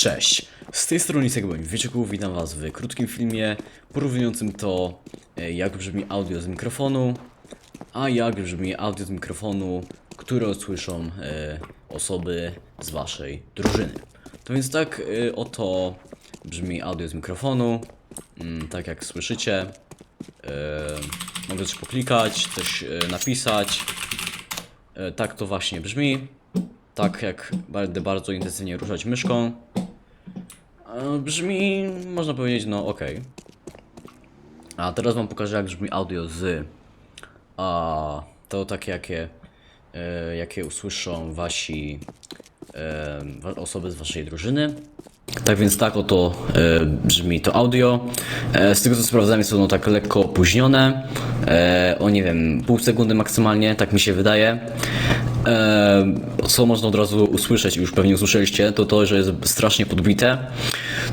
Cześć, z tej strony Isek Boń Wyczeku, witam was w krótkim filmie porównującym to e, jak brzmi audio z mikrofonu, a jak brzmi audio z mikrofonu, które słyszą e, osoby z waszej drużyny. To więc tak e, oto brzmi audio z mikrofonu, mm, tak jak słyszycie. E, mogę coś poklikać, coś e, napisać. E, tak to właśnie brzmi. Tak jak będę bardzo intensywnie ruszać myszką. Brzmi, można powiedzieć, no ok. A teraz wam pokażę jak brzmi audio z a to takie jakie e, jakie usłyszą wasi e, osoby z waszej drużyny. Tak więc tak oto e, brzmi to audio. E, z tego co sprawdzałem jest ono tak lekko opóźnione. E, o nie wiem, pół sekundy maksymalnie, tak mi się wydaje. Co można od razu usłyszeć, już pewnie usłyszeliście, to to, że jest strasznie podbite.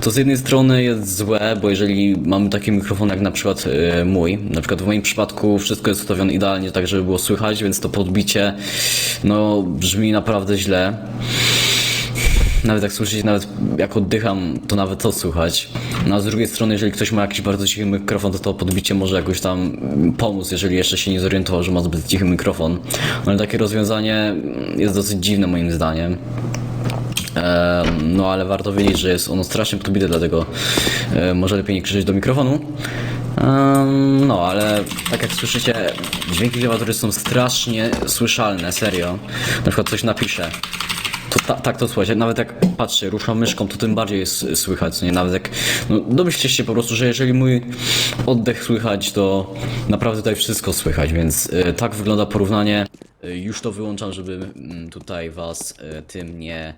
To z jednej strony jest złe, bo jeżeli mamy taki mikrofon jak na przykład e, mój, na przykład w moim przypadku wszystko jest ustawione idealnie tak, żeby było słychać, więc to podbicie no brzmi naprawdę źle. Nawet jak słyszycie, nawet jak oddycham, to nawet to słychać. No a z drugiej strony, jeżeli ktoś ma jakiś bardzo cichy mikrofon, to to podbicie może jakoś tam pomóc, jeżeli jeszcze się nie zorientował, że ma zbyt cichy mikrofon. No ale takie rozwiązanie jest dosyć dziwne moim zdaniem. Em, No ale warto wiedzieć, że jest ono strasznie podbite, dlatego e, może lepiej nie krzyczeć do mikrofonu. No ale tak jak słyszycie, dźwięki klawiatury są strasznie słyszalne, serio. Na przykład coś napiszę. To ta, tak to słychać. Nawet jak patrzę, ruszam myszką, to tym bardziej jest słychać. Nie? Nawet jak. No, domyślcie się po prostu, że jeżeli mój oddech słychać, to naprawdę tutaj wszystko słychać, więc y, tak wygląda porównanie. Y, już to wyłączam, żeby mm, tutaj was y, tym nie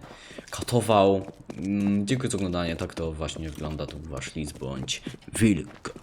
katował. Mm, dziękuję za oglądanie. Tak to właśnie wygląda. Był wasz Liz bądź Wilk.